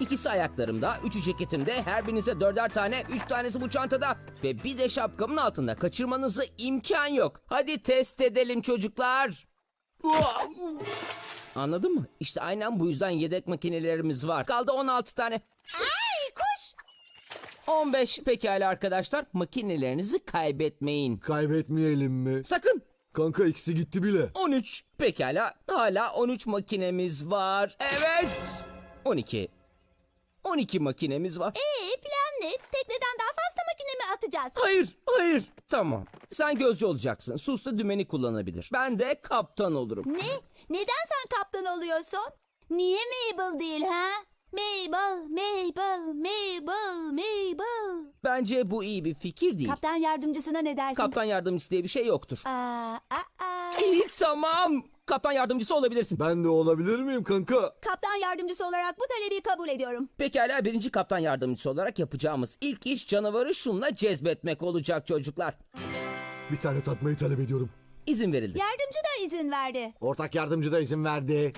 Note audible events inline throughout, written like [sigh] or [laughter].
İkisi ayaklarımda, üçü ceketimde, her birinize dörder tane, üç tanesi bu çantada ve bir de şapkamın altında. Kaçırmanızı imkan yok. Hadi test edelim çocuklar. Anladın mı? İşte aynen bu yüzden yedek makinelerimiz var. Kaldı 16 tane. Ay kuş. 15 pekala arkadaşlar. Makinelerinizi kaybetmeyin. Kaybetmeyelim mi? Sakın. Kanka ikisi gitti bile. 13 pekala. Hala 13 makinemiz var. Evet. 12. 12 makinemiz var. Ee plan ne? Tekneden daha fazla makine mi atacağız? Hayır, hayır. Tamam. Sen gözcü olacaksın. Sus da dümeni kullanabilir. Ben de kaptan olurum. Ne? Neden sen kaptan oluyorsun? Niye Mabel değil ha? Mabel, Mabel, Mabel, Mabel. Bence bu iyi bir fikir değil. Kaptan yardımcısına ne dersin? Kaptan yardımcısı diye bir şey yoktur. Aa, aa, aa. İyi tamam. Kaptan yardımcısı olabilirsin. Ben de olabilir miyim kanka? Kaptan yardımcısı olarak bu talebi kabul ediyorum. Pekala birinci kaptan yardımcısı olarak yapacağımız ilk iş canavarı şunla cezbetmek olacak çocuklar. Bir tane tatmayı talep ediyorum. İzin verildi. Yardımcı da izin verdi. Ortak yardımcı da izin verdi.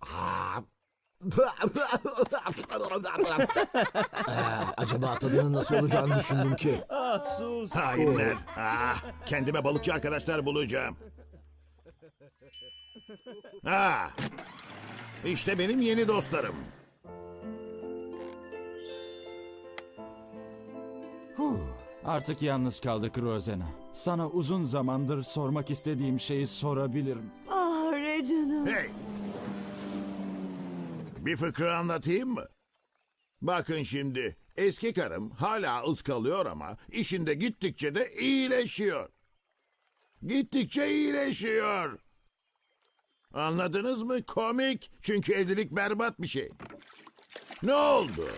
[laughs] Acaba tadının nasıl olacağını düşündüm ki. Ah sus. Hainler. Ah, kendime balıkçı arkadaşlar bulacağım. Ah, işte benim yeni dostlarım. Artık yalnız kaldık Rosena. Sana uzun zamandır sormak istediğim şeyi sorabilirim. Ah Reginald. Hey. Bir fıkra anlatayım mı? Bakın şimdi, eski karım hala ıskalıyor ama işinde gittikçe de iyileşiyor. Gittikçe iyileşiyor. Anladınız mı? Komik. Çünkü evlilik berbat bir şey. Ne oldu?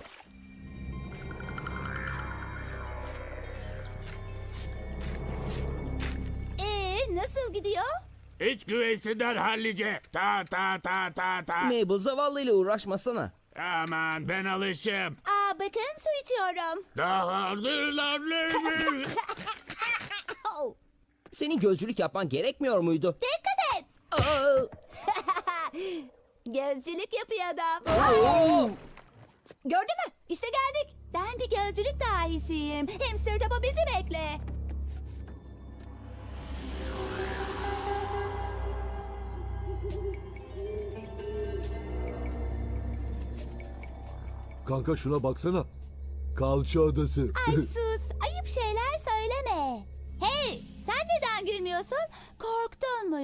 Ee nasıl gidiyor? İç güveysinden hallice. Ta ta ta ta ta. Mabel zavallıyla uğraşmasana. Aman ben alışım. Aa bakın su içiyorum. Daha [laughs] Senin gözcülük yapman gerekmiyor muydu? Aa! [laughs] Gözcülük yapıyor adam. Gördün mü? İşte geldik. Ben bir gözcülük dahisiyim. Hamster topu bizi bekle. Kanka şuna baksana. Kalça adası. Ay [laughs] sus. Ayıp şeyler söyleme. Hey sen neden gülmüyorsun? Mu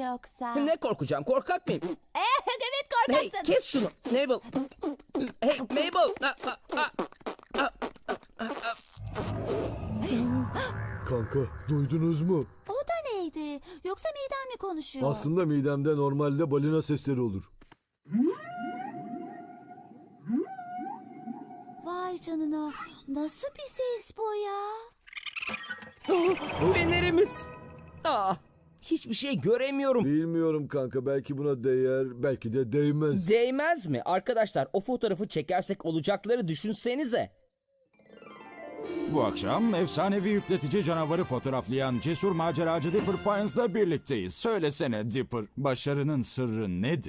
yoksa? Ne korkacağım? Korkak mıyım? [laughs] Eh, evet Hey korkaksın. kes şunu. Mabel. Hey Mabel. Aa, aa, aa. Kanka duydunuz mu? O da neydi? Yoksa midem mi konuşuyor? Aslında midemde normalde balina sesleri olur. Vay canına. Nasıl bir ses bu ya? Fenerimiz. Aa, hiçbir şey göremiyorum. Bilmiyorum kanka belki buna değer belki de değmez. Değmez mi? Arkadaşlar o fotoğrafı çekersek olacakları düşünsenize. Bu akşam efsanevi yükletici canavarı fotoğraflayan cesur maceracı Dipper Pines'la birlikteyiz. Söylesene Dipper, başarının sırrı nedir?